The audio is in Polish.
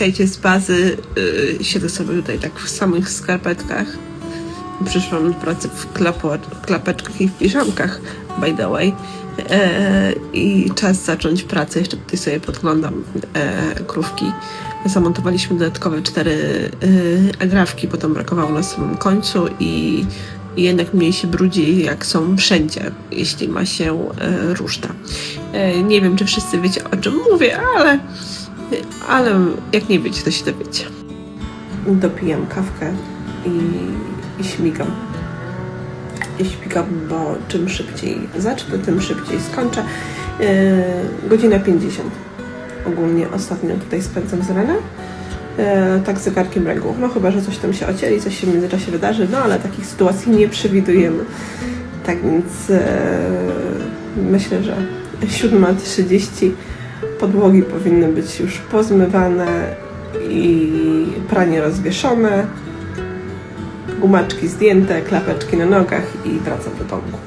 Witajcie z bazy. Yy, siedzę sobie tutaj tak w samych skarpetkach. Przyszłam do pracy w klapeczkach i w piżamkach, by the way. E, I czas zacząć pracę. Jeszcze tutaj sobie podglądam e, krówki. Zamontowaliśmy dodatkowe cztery e, agrafki, potem brakowało na samym końcu i jednak mniej się brudzi, jak są wszędzie, jeśli ma się e. E, nie wiem, czy wszyscy wiecie, o czym mówię, ale ale jak nie wiecie, to się dowiecie. Dopijam kawkę i, i śmigam. I śmigam, bo czym szybciej zacznę, tym szybciej skończę. Yy, godzina 50. Ogólnie ostatnio tutaj spędzam z Renem. Yy, tak z zegarkiem ręką. No chyba, że coś tam się ocieli, coś się w międzyczasie wydarzy, no ale takich sytuacji nie przewidujemy. Tak więc yy, myślę, że 7.30 podłogi powinny być już pozmywane i pranie rozwieszone, gumaczki zdjęte, klapeczki na nogach i wracam do domku.